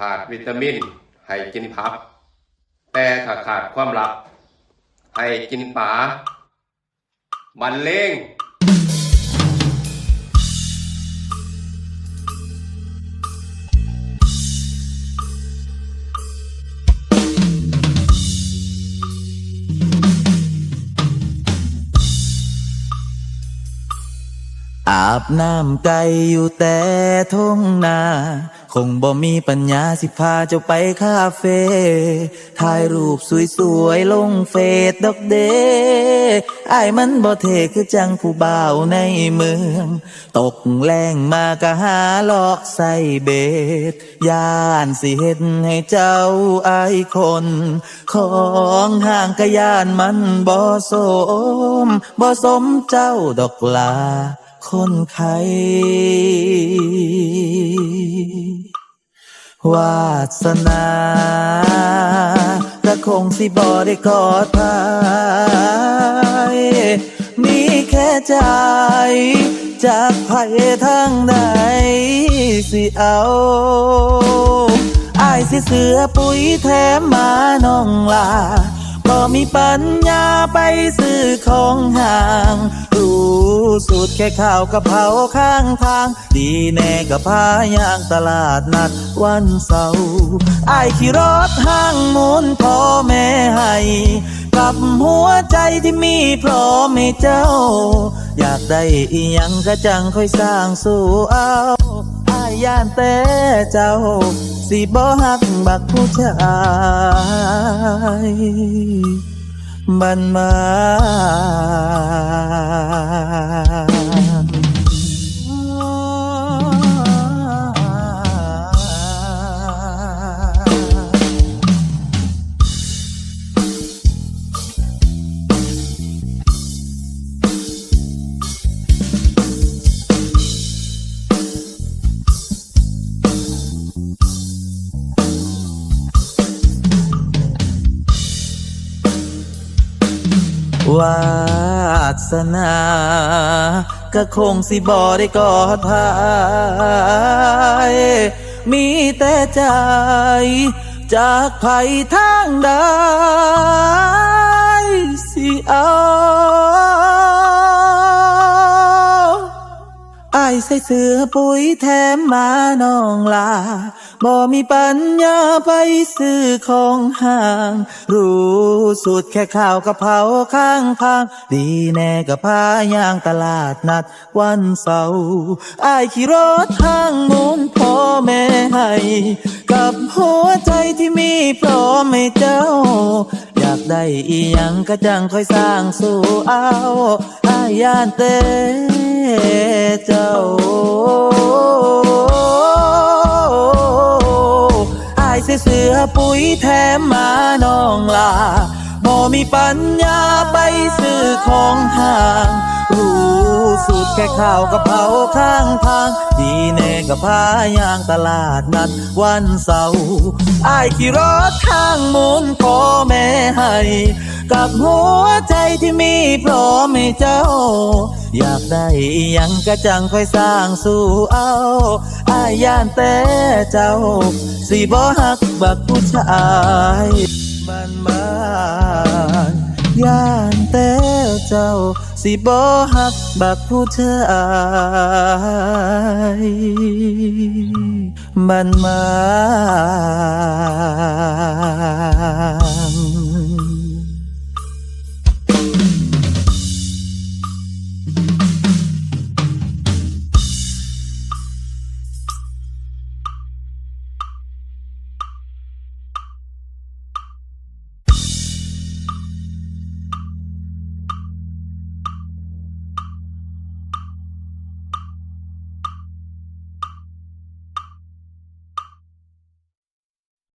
ขาดวิตามิน ให้กินผัก แต่ถ้าขาดความรัก ให้กินปลาบันเลงอาบน้ำไก่อยู่แต่ทุ่งนา คงบ่มีปัญญาสิพาเจ้าไปคาเฟ่ถ่ายรูปสวยๆลงเฟซดอกเดไอ้มันบ่เทคือจังผู้บ่าวในเมือง ตกแรงมากะหาลอกใส่เบ็ดย่านสิเฮ็ดให้เจ้าไอายคน ของห่างกะย่านมันบ่สมบ่สมเจ้าดอกลา คนไข้วาสนาก็คงสิบ่ได้กอดพายมีแค่ใจ จากไผทางใดสิเอาอายสิเสือปุ๋ยแถมมาน้องลา บ่มีปัญญาไปซื้อของห่าง รู้สูตรแค่ข้าวกะเพราข้างทาง ดีแน่กับพายางตลาดนัดวันเสาร์อายขี่รถห้างมุนพ่อแม่ให้กับหัวใจที่มีพร้อมให้เจ้า อยากได้อีหยังก็จังค่อยสร้างสู่เอา ย่านแต่เจ้า สิบ่ฮักบักผู้ชายบันมา วาสนา ก็คงสิบ่ได้กอดพายมีแต่ใจจากไผทางใดสิเอา อายใส่เสื้อปุ๋ยแถมมาน้องลาบ่มีปัญญาไปซื้อของห่าง รู้สูตรแค่ข้าวกะเพราข้างทางดีแน่กับพายางตลาดนัดวันเสาร์อายขี่รถทางมุนพ่อแม่ให้ กับหัวใจที่มีพร้อมให้เจ้าากได้อีหยังก็จังค่อยสร้างสู่เอาอายานเต้เจ้าอายส่เสื้อปุ๋ยแถมมาน้องลาบ่มีปัญญาไปซื้อของห่างรู้ ค่ข้าวกะเพราข้างทาง ดีแน่กับพายางตลาดนัดวันเสาร์อายขี่รถทางมุนพ่อแม่ให้ กับหัวใจที่มีพร้อมให้เจ้า อยากได้ยังก็จังค่อยสร้างสู่เอาอายย่านแต่เจ้าสิบ่ฮักบักผู้ชายบ้านบ้านย่านแต่เจ้า สิบ่ฮักบักผู้ชายบ้านบ้าน